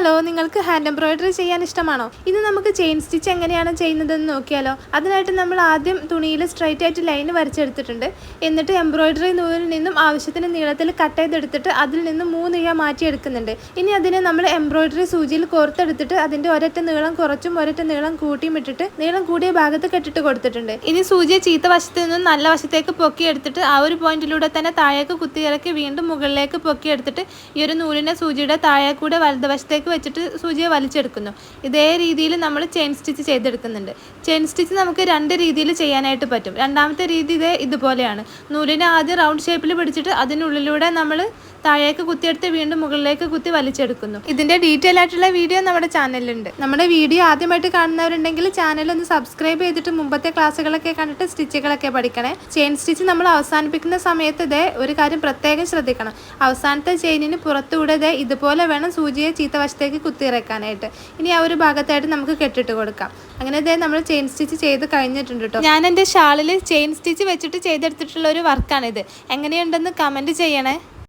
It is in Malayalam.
ഹലോ നിങ്ങൾക്ക് ഹാൻഡ് എംബ്രോയിഡറി ചെയ്യാൻ ഇഷ്ടമാണോ? ഇന്ന് നമുക്ക് ചെയിൻ സ്റ്റിച്ച് എങ്ങനെയാണ് ചെയ്യുന്നതെന്ന് നോക്കിയാലോ? അതിനായിട്ട് നമ്മൾ ആദ്യം തുണിയിൽ സ്ട്രൈറ്റ് ആയിട്ട് ലൈൻ വരച്ചെടുത്തിട്ടുണ്ട്. എന്നിട്ട് എംബ്രോയിഡറി നൂലിൽ നിന്നും ആവശ്യത്തിന് നീളത്തിൽ കട്ട് ചെയ്തെടുത്തിട്ട് അതിൽ നിന്നും മൂന്ന് ഇഴ മാറ്റിയെടുക്കുന്നുണ്ട്. ഇനി അതിനെ നമ്മൾ എംബ്രോയിഡറി സൂചിയിൽ കോർത്തെടുത്തിട്ട് അതിന്റെ ഒരറ്റ നീളം കുറച്ചും ഒരറ്റ നീളം കൂട്ടിയും ഇട്ടിട്ട് നീളം കൂടിയ ഭാഗത്ത് കെട്ടിട്ട് കൊടുത്തിട്ടുണ്ട്. ഇനി സൂചിയെ ചീത്ത വശത്ത് നിന്നും നല്ല വശത്തേക്ക് പൊക്കിയെടുത്തിട്ട് ആ ഒരു പോയിന്റിലൂടെ തന്നെ താഴേക്ക് കുത്തിയിറക്കി വീണ്ടും മുകളിലേക്ക് പൊക്കിയെടുത്തിട്ട് ഈ ഒരു നൂലിനെ സൂചിയുടെ താഴെ കൂടെ വലതുവശത്തേക്ക് വെച്ചിട്ട് സൂചിയെ വലിച്ചെടുക്കുന്നു. ഇതേ രീതിയിൽ നമ്മൾ ചെയിൻ സ്റ്റിച്ച് ചെയ്തെടുക്കുന്നുണ്ട്. ചെയിൻ സ്റ്റിച്ച് നമുക്ക് രണ്ട് രീതിയിൽ ചെയ്യാനായിട്ട് പറ്റും. രണ്ടാമത്തെ രീതി ഇതേ ഇതുപോലെയാണ്. നൂലിനെ ആദ്യം റൗണ്ട് ഷേപ്പിൽ പിടിച്ചിട്ട് അതിനുള്ളിലൂടെ നമ്മൾ താഴേക്ക് കുത്തിയെടുത്ത് വീണ്ടും മുകളിലേക്ക് കുത്തി വലിച്ചെടുക്കുന്നു. ഇതിന്റെ ഡീറ്റെയിൽ ആയിട്ടുള്ള വീഡിയോ നമ്മുടെ ചാനലിലുണ്ട്. നമ്മുടെ വീഡിയോ ആദ്യമായിട്ട് കാണുന്നവരുണ്ടെങ്കിൽ ചാനൽ ഒന്ന് സബ്സ്ക്രൈബ് ചെയ്തിട്ട് മുമ്പത്തെ ക്ലാസ്സുകളൊക്കെ കണ്ടിട്ട് സ്റ്റിച്ചുകളൊക്കെ പഠിക്കണേ. ചെയിൻ സ്റ്റിച്ച് നമ്മൾ അവസാനിപ്പിക്കുന്ന സമയത്ത് ഇതേ ഒരു കാര്യം പ്രത്യേകം ശ്രദ്ധിക്കണം. അവസാനത്തെ ചെയിനിന് പുറത്തുകൂടെ ഇതേ ഇതുപോലെ വേണം സൂചിയെ ചീത്ത വശത്തേക്ക് കുത്തിയിറക്കാനായിട്ട് ഇനി ആ ഒരു ഭാഗത്തായിട്ട് നമുക്ക് കെട്ടിട്ട് കൊടുക്കാം. അങ്ങനെ ഇതേ നമ്മൾ ചെയിൻ സ്റ്റിച്ച് ചെയ്ത് കഴിഞ്ഞിട്ടുണ്ട് കേട്ടോ ഞാൻ എന്റെ ഷാളിൽ ചെയിൻ സ്റ്റിച്ച് വെച്ചിട്ട് ചെയ്തെടുത്തിട്ടുള്ള ഒരു വർക്കാണിത്. എങ്ങനെയുണ്ടെന്ന് കമന്റ് ചെയ്യണേ.